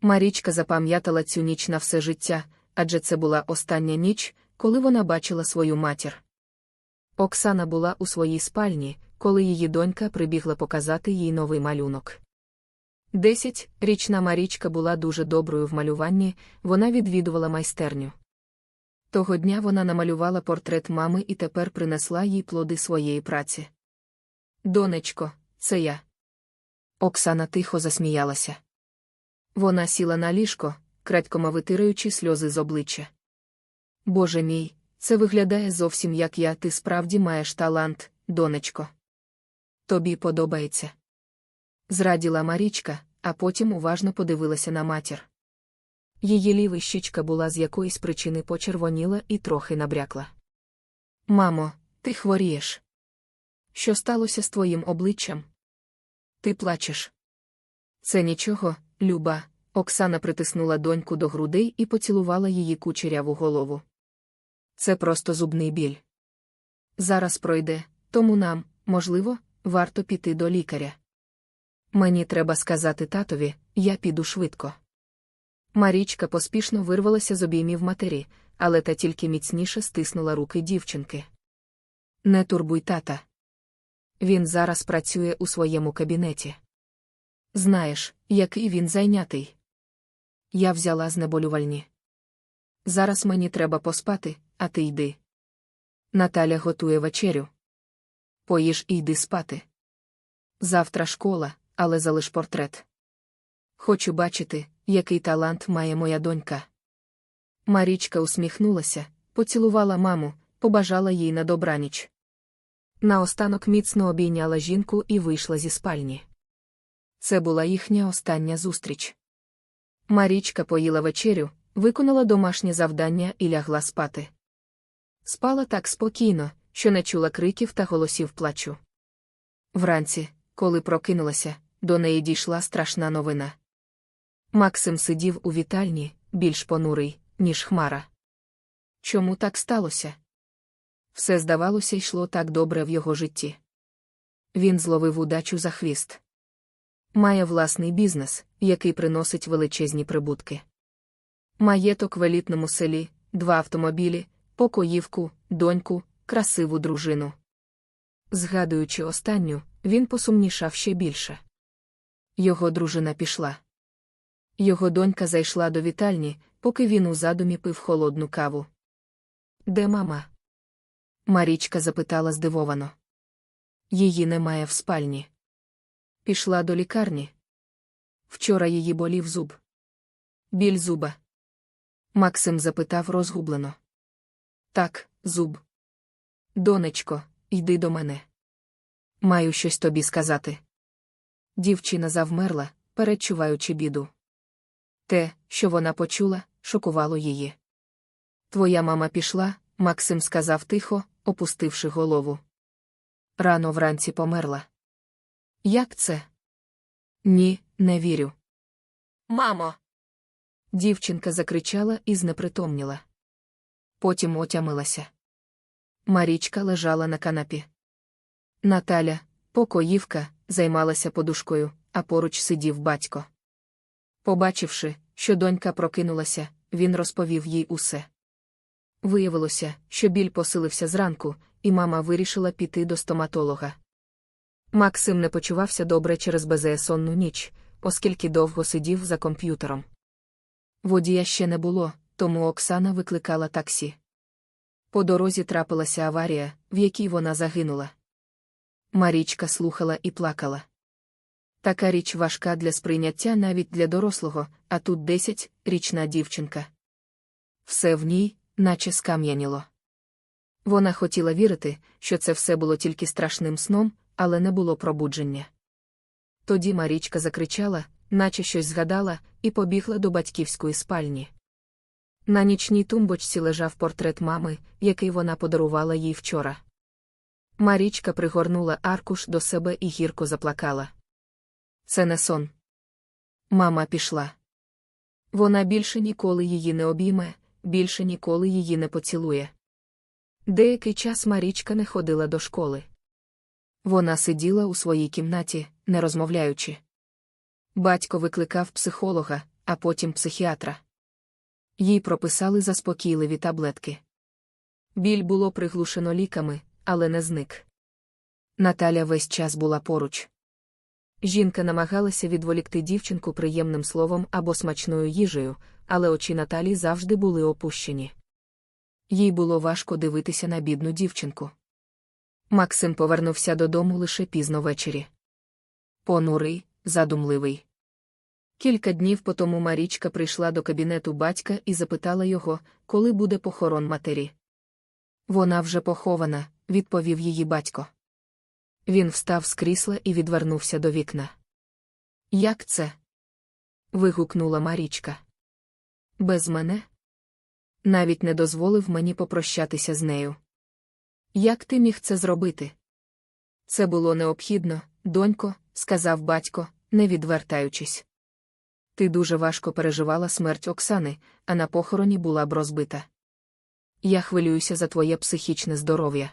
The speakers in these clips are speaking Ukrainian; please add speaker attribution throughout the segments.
Speaker 1: Марічка запам'ятала цю ніч на все життя, адже це була остання ніч, коли вона бачила свою матір. Оксана була у своїй спальні, коли її донька прибігла показати їй новий малюнок. Десятирічна Марічка була дуже доброю в малюванні, вона відвідувала майстерню. Того дня вона намалювала портрет мами і тепер принесла їй плоди своєї праці. Донечко, це я. Оксана тихо засміялася. Вона сіла на ліжко, крадькома витираючи сльози з обличчя. Боже мій, це виглядає зовсім як я, ти справді маєш талант, донечко. Тобі подобається. Зраділа Марічка, а потім уважно подивилася на матір. Її ліва щічка була з якоїсь причини почервоніла і трохи набрякла. Мамо, ти хворієш. Що сталося з твоїм обличчям? Ти плачеш. Це нічого, Люба. Оксана притиснула доньку до грудей і поцілувала її кучеряву голову. Це просто зубний біль. Зараз пройде, тому нам, можливо, варто піти до лікаря. Мені треба сказати татові, я піду швидко. Марічка поспішно вирвалася з обіймів матері, але та тільки міцніше стиснула руки дівчинки. Не турбуй тата. Він зараз працює у своєму кабінеті. Знаєш, який він зайнятий. Я взяла знеболювальні. Зараз мені треба поспати, а ти йди. Наталя готує вечерю. Поїж і йди спати. Завтра школа, але залиш портрет. Хочу бачити, який талант має моя донька. Марічка усміхнулася, поцілувала маму, побажала їй на добраніч. Наостанок міцно обійняла жінку і вийшла зі спальні. Це була їхня остання зустріч. Марічка поїла вечерю, виконала домашнє завдання і лягла спати. Спала так спокійно, що не чула криків та голосів плачу. Вранці, коли прокинулася, до неї дійшла страшна новина. Максим сидів у вітальні, більш понурий, ніж хмара. Чому так сталося? Все, здавалося, йшло так добре в його житті. Він зловив удачу за хвіст. Має власний бізнес, який приносить величезні прибутки. Маєток в елітному селі, два автомобілі, покоївку, доньку, красиву дружину. Згадуючи останню, він посумнішав ще більше. Його дружина пішла. Його донька зайшла до вітальні, поки він у задумі пив холодну каву. Де мама? Марічка запитала здивовано. Її немає в спальні. Пішла до лікарні. Вчора її болів зуб. Біль зуба. Максим запитав розгублено. Так, зуб. Донечко, йди до мене. Маю щось тобі сказати. Дівчина завмерла, передчуваючи біду. Те, що вона почула, шокувало її. Твоя мама пішла, Максим сказав тихо, опустивши голову. Рано вранці померла. Як це? Ні, не вірю. Мамо. Дівчинка закричала і знепритомніла. Потім отямилася. Марічка лежала на канапі. Наталя, покоївка, займалася подушкою, а поруч сидів батько. Побачивши, що донька прокинулася, він розповів їй усе. Виявилося, що біль посилився зранку, і мама вирішила піти до стоматолога. Максим не почувався добре через безеесонну ніч, оскільки довго сидів за комп'ютером. Водія ще не було, тому Оксана викликала таксі. По дорозі трапилася аварія, в якій вона загинула. Марічка слухала і плакала. Така річ важка для сприйняття навіть для дорослого, а тут десять річна дівчинка. Все в ній, наче скам'яніло. Вона хотіла вірити, що це все було тільки страшним сном, але не було пробудження. Тоді Марічка закричала, наче щось згадала, і побігла до батьківської спальні. На нічній тумбочці лежав портрет мами, який вона подарувала їй вчора. Марічка пригорнула аркуш до себе і гірко заплакала. Це не сон. Мама пішла. Вона більше ніколи її не обійме, більше ніколи її не поцілує. Деякий час Марічка не ходила до школи. Вона сиділа у своїй кімнаті, не розмовляючи. Батько викликав психолога, а потім психіатра. Їй прописали заспокійливі таблетки. Біль було приглушено ліками, але не зник. Наталя весь час була поруч. Жінка намагалася відволікти дівчинку приємним словом або смачною їжею, але очі Наталі завжди були опущені. Їй було важко дивитися на бідну дівчинку. Максим повернувся додому лише пізно ввечері. Понурий, задумливий. Кілька днів по тому Марічка прийшла до кабінету батька і запитала його, коли буде похорон матері. Вона вже похована, відповів її батько. Він встав з крісла і відвернувся до вікна. Як це? вигукнула Марічка. Без мене? Навіть не дозволив мені попрощатися з нею. Як ти міг це зробити? Це було необхідно, донько, сказав батько, не відвертаючись. Ти дуже важко переживала смерть Оксани, а на похороні була б розбита. Я хвилююся за твоє психічне здоров'я.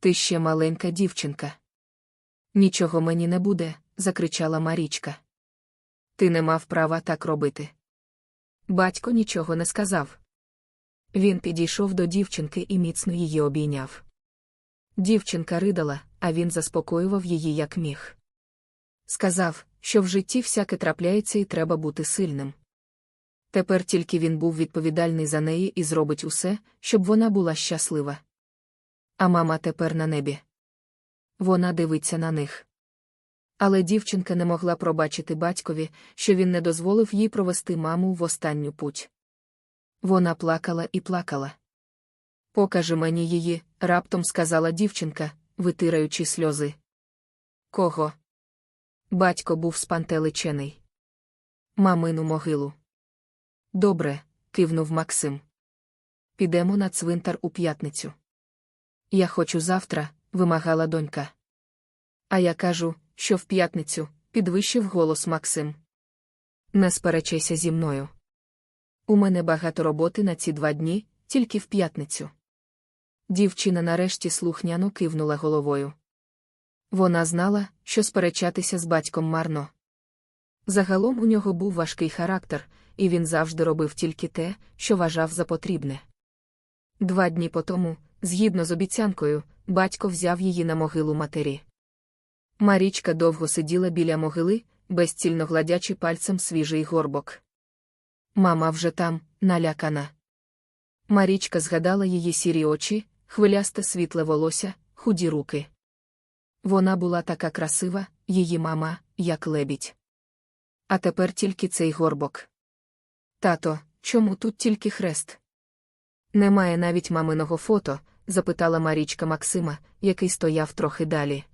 Speaker 1: Ти ще маленька дівчинка. Нічого мені не буде, закричала Марічка. Ти не мав права так робити. Батько нічого не сказав. Він підійшов до дівчинки і міцно її обійняв. Дівчинка ридала, а він заспокоював її як міг. Сказав, що в житті всяке трапляється і треба бути сильним. Тепер тільки він був відповідальний за неї і зробить усе, щоб вона була щаслива. А мама тепер на небі. Вона дивиться на них. Але дівчинка не могла пробачити батькові, що він не дозволив їй провести маму в останню путь. Вона плакала і плакала. Покажи мені її, раптом сказала дівчинка, витираючи сльози. Кого? Батько був спантеличений. Мамину могилу. Добре, кивнув Максим. Підемо на цвинтар у п'ятницю. Я хочу завтра, вимагала донька. А я кажу, що в п'ятницю, підвищив голос Максим. Не сперечайся зі мною. У мене багато роботи на ці два дні, тільки в п'ятницю. Дівчина нарешті слухняно кивнула головою. Вона знала, що сперечатися з батьком марно. Загалом у нього був важкий характер, і він завжди робив тільки те, що вважав за потрібне. Два дні по тому, згідно з обіцянкою, батько взяв її на могилу матері. Марічка довго сиділа біля могили, безцільно гладячи пальцем свіжий горбок. Мама вже там, налякана. Марічка згадала її сірі очі, хвилясте світле волосся, худі руки. Вона була така красива, її мама, як лебідь. А тепер тільки цей горбок. Тато, чому тут тільки хрест? Немає навіть маминого фото, запитала Марічка Максима, який стояв трохи далі.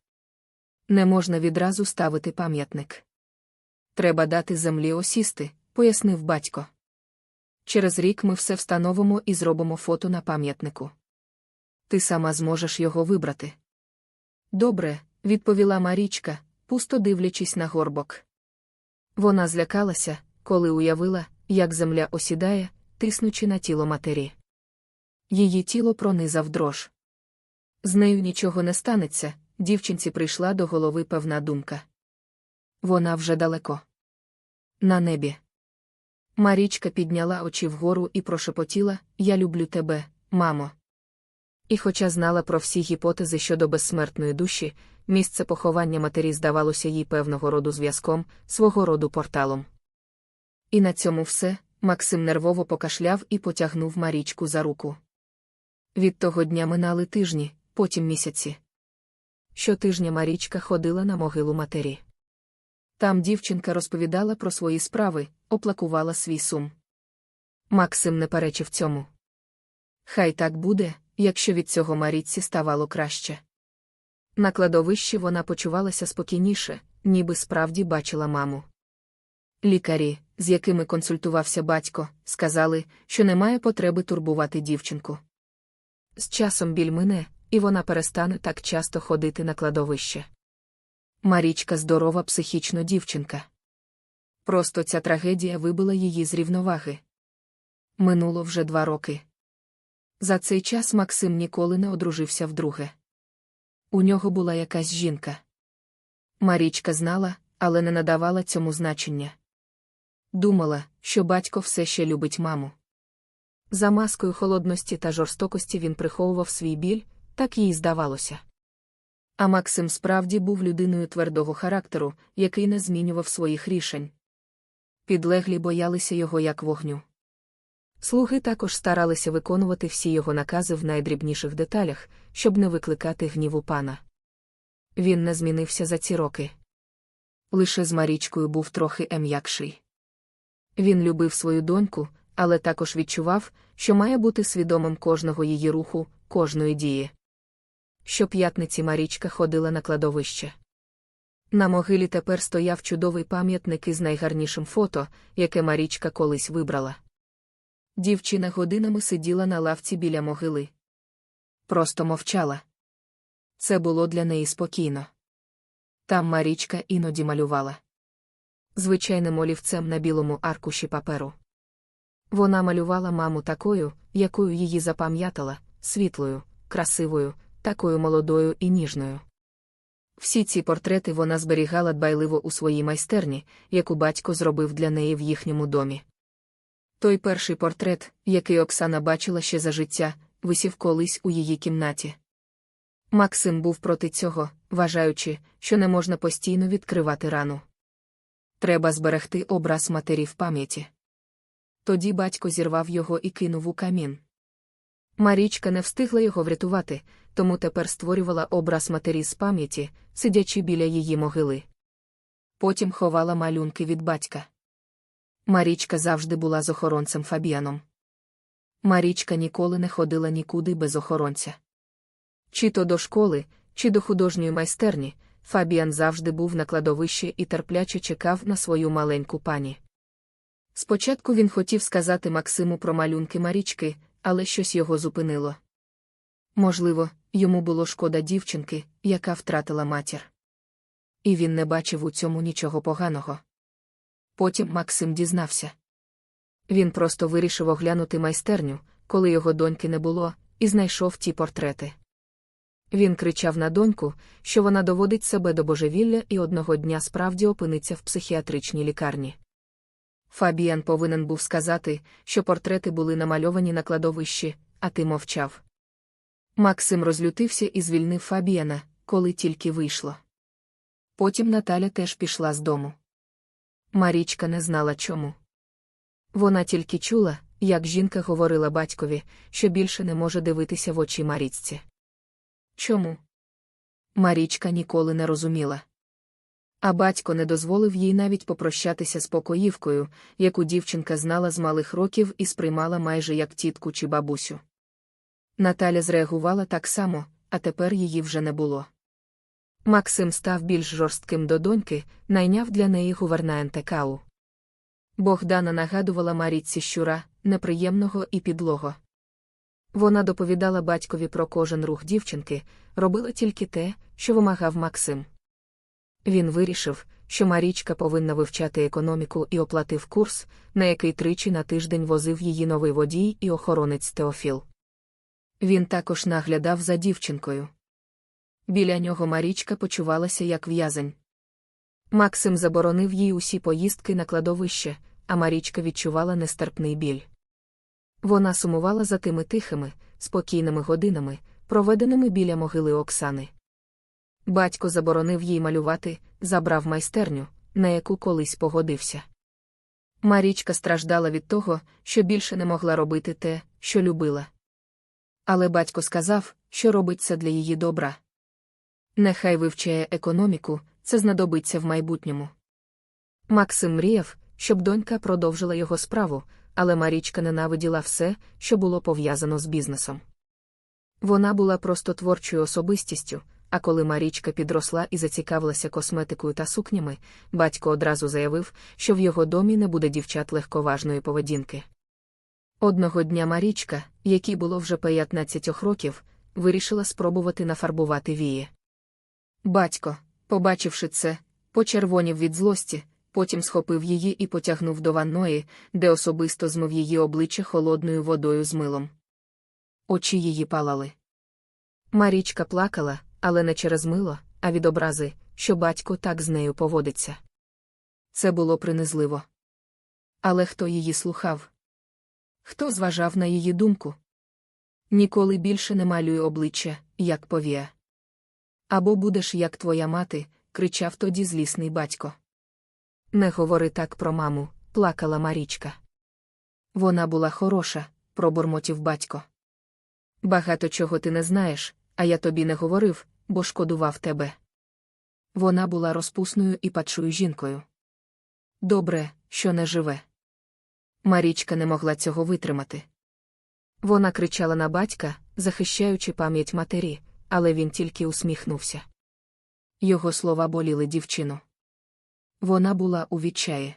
Speaker 1: Не можна відразу ставити пам'ятник. Треба дати землі осісти, пояснив батько. Через рік ми все встановимо і зробимо фото на пам'ятнику. Ти сама зможеш його вибрати. Добре, відповіла Марічка, пусто дивлячись на горбок. Вона злякалася, коли уявила, як земля осідає, тиснучи на тіло матері. Її тіло пронизав дрож. З нею нічого не станеться, дівчинці прийшла до голови певна думка. Вона вже далеко. На небі. Марічка підняла очі вгору і прошепотіла Я люблю тебе, мамо. І, хоча знала про всі гіпотези щодо безсмертної душі, місце поховання матері здавалося їй певного роду зв'язком, свого роду порталом. І на цьому все Максим нервово покашляв і потягнув Марічку за руку. Від того дня минали тижні, потім місяці. Щотижня Марічка ходила на могилу матері. Там дівчинка розповідала про свої справи, оплакувала свій сум. Максим не перечив цьому. Хай так буде, якщо від цього Марічці ставало краще. На кладовищі вона почувалася спокійніше, ніби справді бачила маму. Лікарі, з якими консультувався батько, сказали, що немає потреби турбувати дівчинку. З часом біль мине, і вона перестане так часто ходити на кладовище. Марічка здорова психічно дівчинка. Просто ця трагедія вибила її з рівноваги. Минуло вже два роки. За цей час Максим ніколи не одружився вдруге. У нього була якась жінка. Марічка знала, але не надавала цьому значення. Думала, що батько все ще любить маму. За маскою холодності та жорстокості він приховував свій біль, так їй здавалося. А Максим справді був людиною твердого характеру, який не змінював своїх рішень. Підлеглі боялися його як вогню. Слуги також старалися виконувати всі його накази в найдрібніших деталях, щоб не викликати гніву пана. Він не змінився за ці роки. Лише з Марічкою був трохи ем'якший. Він любив свою доньку, але також відчував, що має бути свідомим кожного її руху, кожної дії. Щоп'ятниці Марічка ходила на кладовище. На могилі тепер стояв чудовий пам'ятник із найгарнішим фото, яке Марічка колись вибрала. Дівчина годинами сиділа на лавці біля могили. Просто мовчала. Це було для неї спокійно. Там Марічка іноді малювала. Звичайним олівцем на білому аркуші паперу. Вона малювала маму такою, якою її запам'ятала, світлою, красивою, такою молодою і ніжною. Всі ці портрети вона зберігала дбайливо у своїй майстерні, яку батько зробив для неї в їхньому домі. Той перший портрет, який Оксана бачила ще за життя, висів колись у її кімнаті. Максим був проти цього, вважаючи, що не можна постійно відкривати рану. Треба зберегти образ матері в пам'яті. Тоді батько зірвав його і кинув у камін. Марічка не встигла його врятувати, тому тепер створювала образ матері з пам'яті, сидячи біля її могили. Потім ховала малюнки від батька. Марічка завжди була з охоронцем Фабіаном. Марічка ніколи не ходила нікуди без охоронця. Чи то до школи, чи до художньої майстерні, Фабіан завжди був на кладовищі і терпляче чекав на свою маленьку пані. Спочатку він хотів сказати Максиму про малюнки Марічки, але щось його зупинило. Можливо, йому було шкода дівчинки, яка втратила матір. І він не бачив у цьому нічого поганого. Потім Максим дізнався. Він просто вирішив оглянути майстерню, коли його доньки не було, і знайшов ті портрети. Він кричав на доньку, що вона доводить себе до божевілля і одного дня справді опиниться в психіатричній лікарні. Фабіан повинен був сказати, що портрети були намальовані на кладовищі, а ти мовчав. Максим розлютився і звільнив Фабіана, коли тільки вийшло. Потім Наталя теж пішла з дому. Марічка не знала чому. Вона тільки чула, як жінка говорила батькові, що більше не може дивитися в очі Марічці. Чому? Марічка ніколи не розуміла. А батько не дозволив їй навіть попрощатися з покоївкою, яку дівчинка знала з малих років і сприймала майже як тітку чи бабусю. Наталя зреагувала так само, а тепер її вже не було. Максим став більш жорстким до доньки, найняв для неї гувернанта Кау. Богдана нагадувала Маріці щура, неприємного і підлого. Вона доповідала батькові про кожен рух дівчинки, робила тільки те, що вимагав Максим. Він вирішив, що Марічка повинна вивчати економіку і оплатив курс, на який тричі на тиждень возив її новий водій і охоронець Теофіл. Він також наглядав за дівчинкою. Біля нього Марічка почувалася як в'язень. Максим заборонив їй усі поїздки на кладовище, а Марічка відчувала нестерпний біль. Вона сумувала за тими тихими, спокійними годинами, проведеними біля могили Оксани. Батько заборонив їй малювати, забрав майстерню, на яку колись погодився. Марічка страждала від того, що більше не могла робити те, що любила. Але батько сказав, що робить це для її добра. Нехай вивчає економіку, це знадобиться в майбутньому. Максим мріяв, щоб донька продовжила його справу, але Марічка ненавиділа все, що було пов'язано з бізнесом. Вона була просто творчою особистістю, а коли Марічка підросла і зацікавилася косметикою та сукнями, батько одразу заявив, що в його домі не буде дівчат легковажної поведінки. Одного дня Марічка, якій було вже 15 років, вирішила спробувати нафарбувати вії. Батько, побачивши це, почервонів від злості, потім схопив її і потягнув до ванної, де особисто змив її обличчя холодною водою з милом. Очі її палали. Марічка плакала, але не через мило, а від образи, що батько так з нею поводиться. Це було принизливо. Але хто її слухав? Хто зважав на її думку? Ніколи більше не малюй обличчя, як повія. Або будеш, як твоя мати, кричав тоді злісний батько. Не говори так про маму, плакала Марічка. Вона була хороша, пробурмотів батько. Багато чого ти не знаєш, а я тобі не говорив, бо шкодував тебе. Вона була розпусною і пачою жінкою. Добре, що не живе. Марічка не могла цього витримати. Вона кричала на батька, захищаючи пам'ять матері, але він тільки усміхнувся. Його слова боліли дівчину. Вона була у відчаї.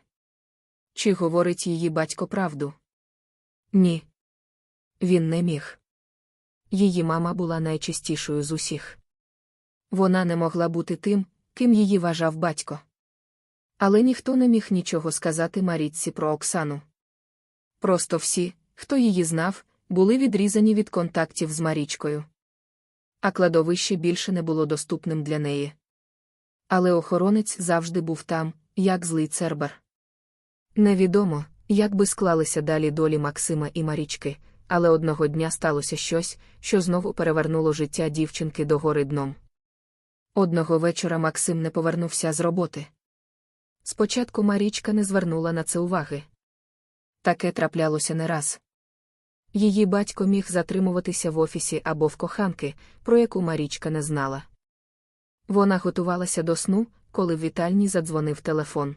Speaker 1: Чи говорить її батько правду? Ні. Він не міг. Її мама була найчистішою з усіх. Вона не могла бути тим, ким її вважав батько. Але ніхто не міг нічого сказати Марічці про Оксану. Просто всі, хто її знав, були відрізані від контактів з Марічкою. А кладовище більше не було доступним для неї. Але охоронець завжди був там, як злий цербер. Невідомо, як би склалися далі долі Максима і Марічки, але одного дня сталося щось, що знову перевернуло життя дівчинки до гори дном. Одного вечора Максим не повернувся з роботи. Спочатку Марічка не звернула на це уваги. Таке траплялося не раз. Її батько міг затримуватися в офісі або в коханки, про яку Марічка не знала. Вона готувалася до сну, коли в вітальні задзвонив телефон.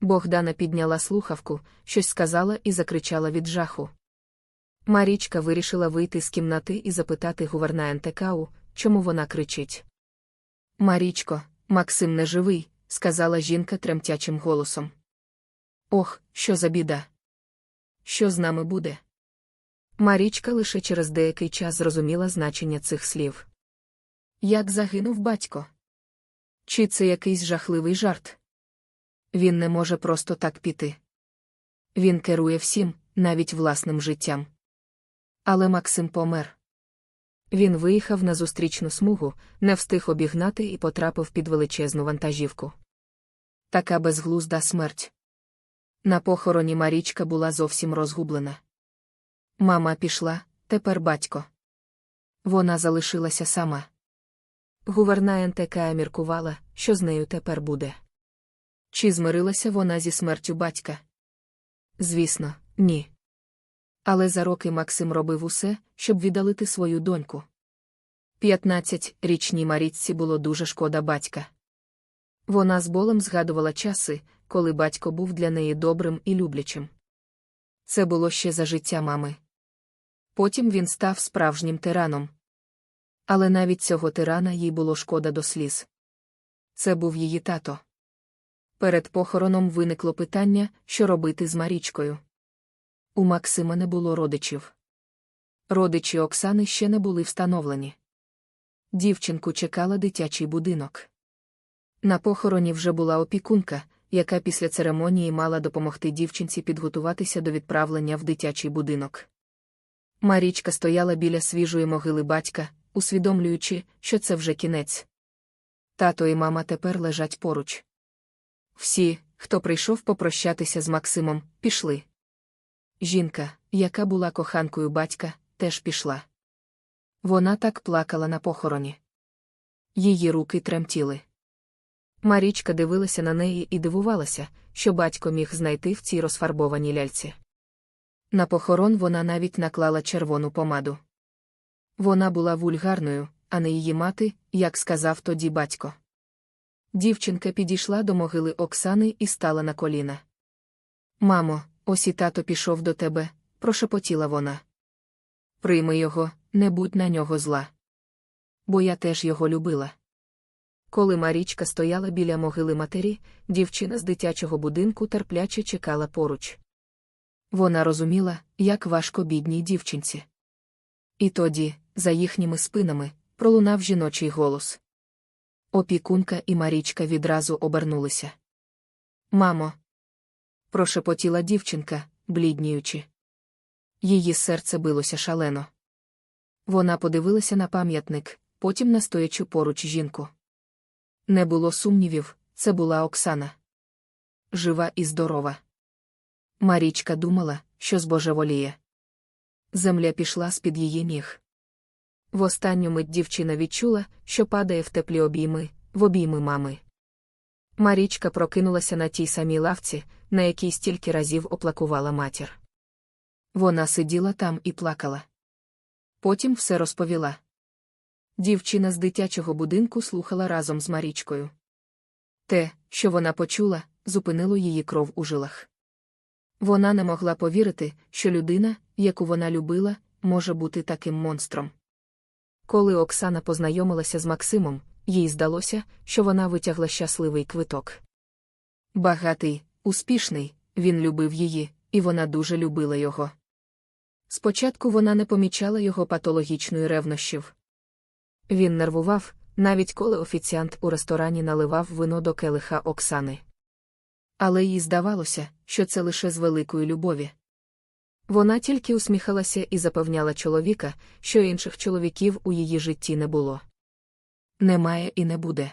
Speaker 1: Богдана підняла слухавку, щось сказала і закричала від жаху. Марічка вирішила вийти з кімнати і запитати гувернанта Кау, чому вона кричить. Марічко, Максим не живий, сказала жінка тремтячим голосом. Ох, що за біда! Що з нами буде? Марічка лише через деякий час зрозуміла значення цих слів. Як загинув батько? Чи це якийсь жахливий жарт? Він не може просто так піти. Він керує всім, навіть власним життям. Але Максим помер. Він виїхав на зустрічну смугу, не встиг обігнати і потрапив під величезну вантажівку. Така безглузда смерть. На похороні Марічка була зовсім розгублена. Мама пішла, тепер батько. Вона залишилася сама. Гувернантка міркувала, що з нею тепер буде. Чи змирилася вона зі смертю батька? Звісно, ні. Але за роки Максим робив усе, щоб віддалити свою доньку. П'ятнадцятирічній Марічці було дуже шкода батька. Вона з болем згадувала часи, коли батько був для неї добрим і люблячим. Це було ще за життя мами. Потім він став справжнім тираном. Але навіть цього тирана їй було шкода до сліз. Це був її тато. Перед похороном виникло питання, що робити з Марічкою. У Максима не було родичів. Родичі Оксани ще не були встановлені. Дівчинку чекала дитячий будинок. На похороні вже була опікунка, яка після церемонії мала допомогти дівчинці підготуватися до відправлення в дитячий будинок. Марічка стояла біля свіжої могили батька, усвідомлюючи, що це вже кінець. Тато і мама тепер лежать поруч. Всі, хто прийшов попрощатися з Максимом, пішли. Жінка, яка була коханкою батька, теж пішла. Вона так плакала на похороні. Її руки тремтіли. Марічка дивилася на неї і дивувалася, що батько міг знайти в цій розфарбованій ляльці. На похорон вона навіть наклала червону помаду. Вона була вульгарною, а не її мати, як сказав тоді батько. Дівчинка підійшла до могили Оксани і стала на коліна. Мамо, ось і тато пішов до тебе, прошепотіла вона. Прийми його, не будь на нього зла. Бо я теж його любила. Коли Марічка стояла біля могили матері, дівчина з дитячого будинку терпляче чекала поруч. Вона розуміла, як важко бідній дівчинці. І тоді, за їхніми спинами, пролунав жіночий голос. Опікунка і Марічка відразу обернулися. Мамо. Прошепотіла дівчинка, блідніючи. Її серце билося шалено. Вона подивилася на пам'ятник, потім на стоячу поруч жінку. Не було сумнівів, це була Оксана. Жива і здорова. Марічка думала, що збожеволіє. Земля пішла з-під її ніг. В останню мить дівчина відчула, що падає в теплі обійми, в обійми мами. Марічка прокинулася на тій самій лавці, на якій стільки разів оплакувала матір. Вона сиділа там і плакала. Потім все розповіла. Дівчина з дитячого будинку слухала разом з Марічкою. Те, що вона почула, зупинило її кров у жилах. Вона не могла повірити, що людина, яку вона любила, може бути таким монстром. Коли Оксана познайомилася з Максимом, їй здалося, що вона витягла щасливий квиток. Багатий, успішний, він любив її, і вона дуже любила його. Спочатку вона не помічала його патологічної ревнощів. Він нервував, навіть коли офіціант у ресторані наливав вино до келиха Оксани. Але їй здавалося, що це лише з великої любові. Вона тільки усміхалася і запевняла чоловіка, що інших чоловіків у її житті не було. Немає і не буде.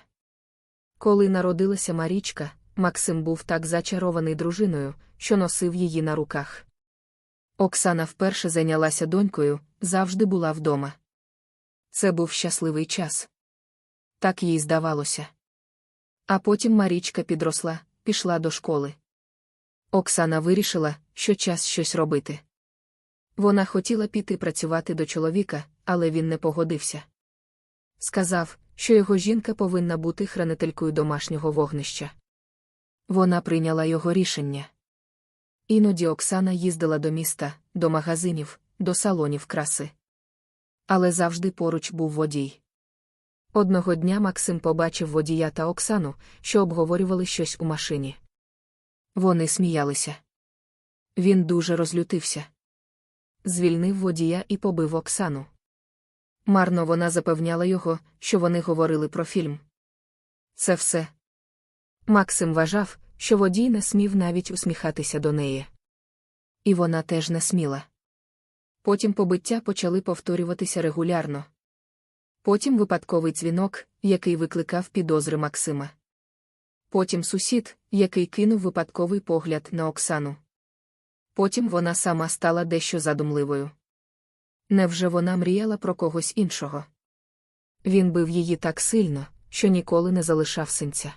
Speaker 1: Коли народилася Марічка, Максим був так зачарований дружиною, що носив її на руках. Оксана вперше зайнялася донькою, завжди була вдома. Це був щасливий час. Так їй здавалося. А потім Марічка підросла, пішла до школи. Оксана вирішила, що час щось робити. Вона хотіла піти працювати до чоловіка, але він не погодився. Сказав, що його жінка повинна бути хранителькою домашнього вогнища. Вона прийняла його рішення. Іноді Оксана їздила до міста, до магазинів, до салонів краси. Але завжди поруч був водій. Одного дня Максим побачив водія та Оксану, що обговорювали щось у машині. Вони сміялися. Він дуже розлютився. Звільнив водія і побив Оксану. Марно вона запевняла його, що вони говорили про фільм. Це все. Максим вважав, що водій не смів навіть усміхатися до неї. І вона теж не сміла. Потім побиття почали повторюватися регулярно. Потім випадковий дзвінок, який викликав підозри Максима. Потім сусід, який кинув випадковий погляд на Оксану. Потім вона сама стала дещо задумливою. Невже вона мріяла про когось іншого? Він бив її так сильно, що ніколи не залишав синця.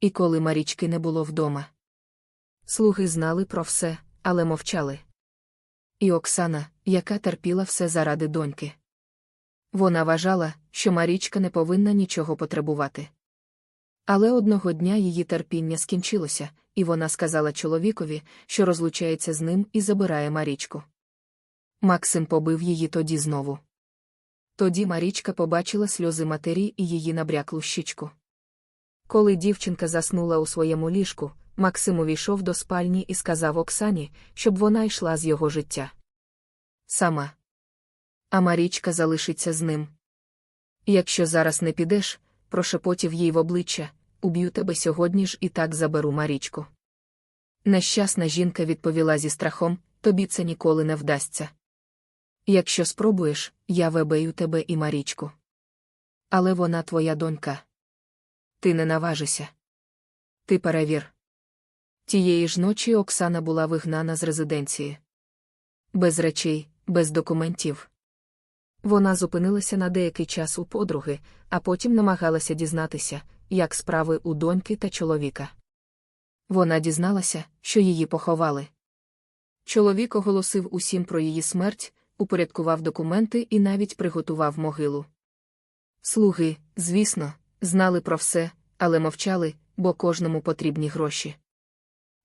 Speaker 1: І коли Марічки не було вдома. Слуги знали про все, але мовчали. І Оксана, яка терпіла все заради доньки. Вона вважала, що Марічка не повинна нічого потребувати. Але одного дня її терпіння скінчилося, і вона сказала чоловікові, що розлучається з ним і забирає Марічку. Максим побив її тоді знову. Тоді Марічка побачила сльози матері і її набряклу щічку. Коли дівчинка заснула у своєму ліжку, Максим увійшов до спальні і сказав Оксані, щоб вона йшла з його життя. Сама. А Марічка залишиться з ним. Якщо зараз не підеш, прошепотів їй в обличчя, уб'ю тебе сьогодні ж і так заберу Марічку. Нещасна жінка відповіла зі страхом тобі це ніколи не вдасться. Якщо спробуєш, я вебею тебе і Марічку. Але вона твоя донька. Ти не наважишся. Ти перевір. Тієї ж ночі Оксана була вигнана з резиденції. Без речей, без документів. Вона зупинилася на деякий час у подруги, а потім намагалася дізнатися, як справи у доньки та чоловіка. Вона дізналася, що її поховали. Чоловік оголосив усім про її смерть, упорядкував документи і навіть приготував могилу. Слуги, звісно, знали про все, але мовчали, бо кожному потрібні гроші.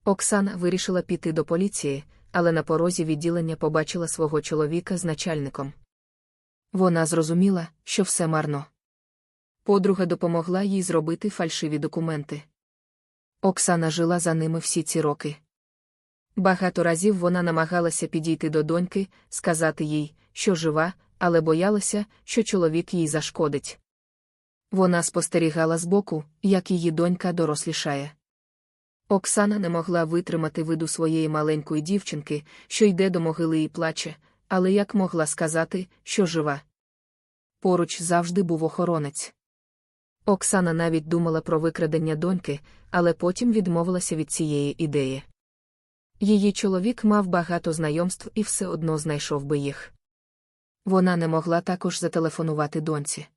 Speaker 1: Оксана вирішила піти до поліції, але на порозі відділення побачила свого чоловіка з начальником. Вона зрозуміла, що все марно. Подруга допомогла їй зробити фальшиві документи. Оксана жила за ними всі ці роки. Багато разів вона намагалася підійти до доньки, сказати їй, що жива, але боялася, що чоловік їй зашкодить. Вона спостерігала збоку, як її донька дорослішає. Оксана не могла витримати виду своєї маленької дівчинки, що йде до могили і плаче, але як могла сказати, що жива. Поруч завжди був охоронець. Оксана навіть думала про викрадення доньки, але потім відмовилася від цієї ідеї. Її чоловік мав багато знайомств і все одно знайшов би їх. Вона не могла також зателефонувати доньці.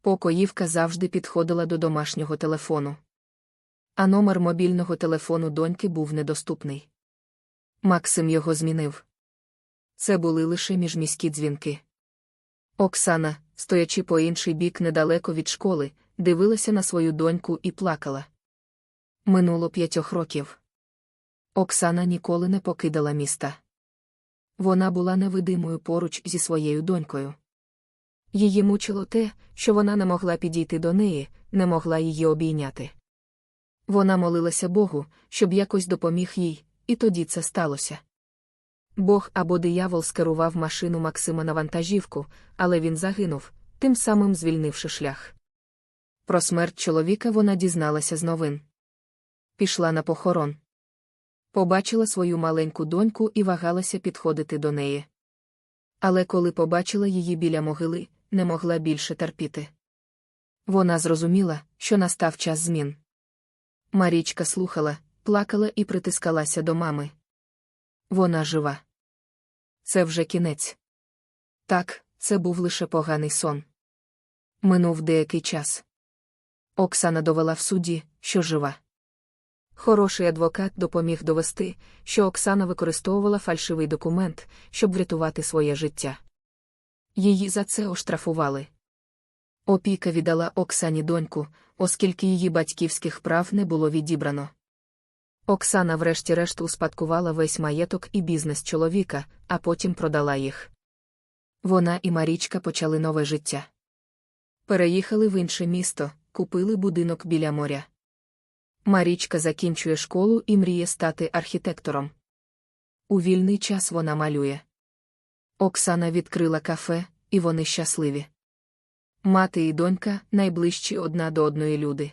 Speaker 1: Покоївка завжди підходила до домашнього телефону. А номер мобільного телефону доньки був недоступний. Максим його змінив. Це були лише міжміські дзвінки. Оксана, стоячи по інший бік недалеко від школи, дивилася на свою доньку і плакала. Минуло п'ятьох років. Оксана ніколи не покидала міста. Вона була невидимою поруч зі своєю донькою. Її мучило те, що вона не могла підійти до неї, не могла її обійняти. Вона молилася Богу, щоб якось допоміг їй, і тоді це сталося. Бог або диявол скерував машину Максима на вантажівку, але він загинув, тим самим звільнивши шлях. Про смерть чоловіка вона дізналася з новин. Пішла на похорон. Побачила свою маленьку доньку і вагалася підходити до неї. Але коли побачила її біля могили, не могла більше терпіти. Вона зрозуміла, що настав час змін. Марічка слухала, плакала і притискалася до мами. Вона жива. Це вже кінець. Так, це був лише поганий сон. Минув деякий час. Оксана довела в суді, що жива. Хороший адвокат допоміг довести, що Оксана використовувала фальшивий документ, щоб врятувати своє життя. Її за це оштрафували. Опіка віддала Оксані доньку, оскільки її батьківських прав не було відібрано. Оксана врешті-решт успадкувала весь маєток і бізнес чоловіка, а потім продала їх. Вона і Марічка почали нове життя. Переїхали в інше місто, купили будинок біля моря. Марічка закінчує школу і мріє стати архітектором. У вільний час вона малює. Оксана відкрила кафе, і вони щасливі. Мати і донька найближчі одна до одної люди.